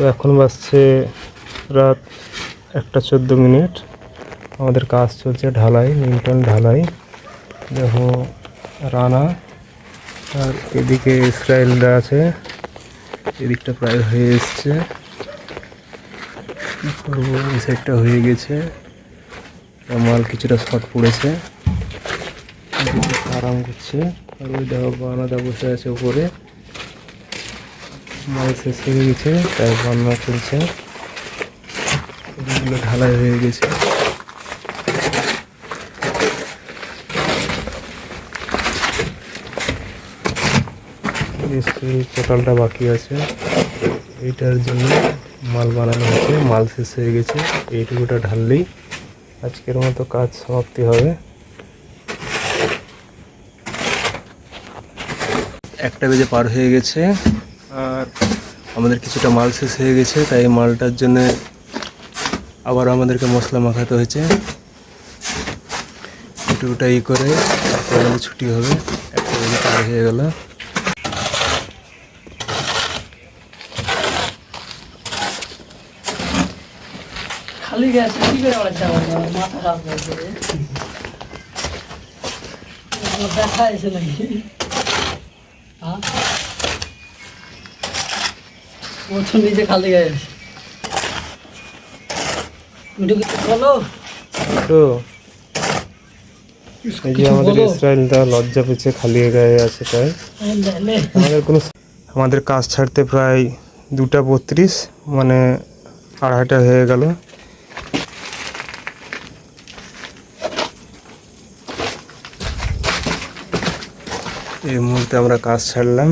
তো এখন বাজছে রাত একটা চোদ্দ মিনিট। আমাদের কাজ চলছে ঢালাই নিউটন ঢালাই। দেখো রানা আর এদিকে ইসরায়েলরা আছে। এদিকটা প্রায় হয়ে এসছে। করব? এই সাইডটা হয়ে গেছে। মাল কিছুটা শর্ট পড়েছে। আরাম করছে। আর ওই দেখো বানাদা বসে আছে উপরে। মাল শেষ হয়ে গেছে তাই বান্না চলছে। ঢালাই হয়ে গেছে। টোটালটা বাকি আছে। এইটার জন্য মাল বানানো হচ্ছে, মাল শেষ হয়ে গেছে। এইটুকুটা ঢাললেই আজকের মতো কাজ সমাপ্তি হবে। একটা বেজে পার হয়ে গেছে। আর আমাদের কিছুটা মাল শেষ হয়ে গেছে তাই মালটার জন্য আবার আমাদেরকে মশলা মাখাতে হয়েছে। এটুকুটা ই করে আমাদের ছুটি হবে। একটা বেজে পার হয়ে গেল। খালি গেছে কি করে মাথা খারাপ হয়েছে দেখা এসে নাকি। ও তো নিজে খালি গেছে মিঠু কিছু বলো? তো এই যে আমাদের ইসরায়েলটা লজ্জা পেয়েছে খালি গায়ে আছে তাই। লে। আমাদের কোনো আমাদের কাজ ছাড়তে প্রায় দুটা বত্রিশ মানে আড়াইটা হয়ে গেল। এই মুহূর্তে আমরা কাজ ছাড়লাম।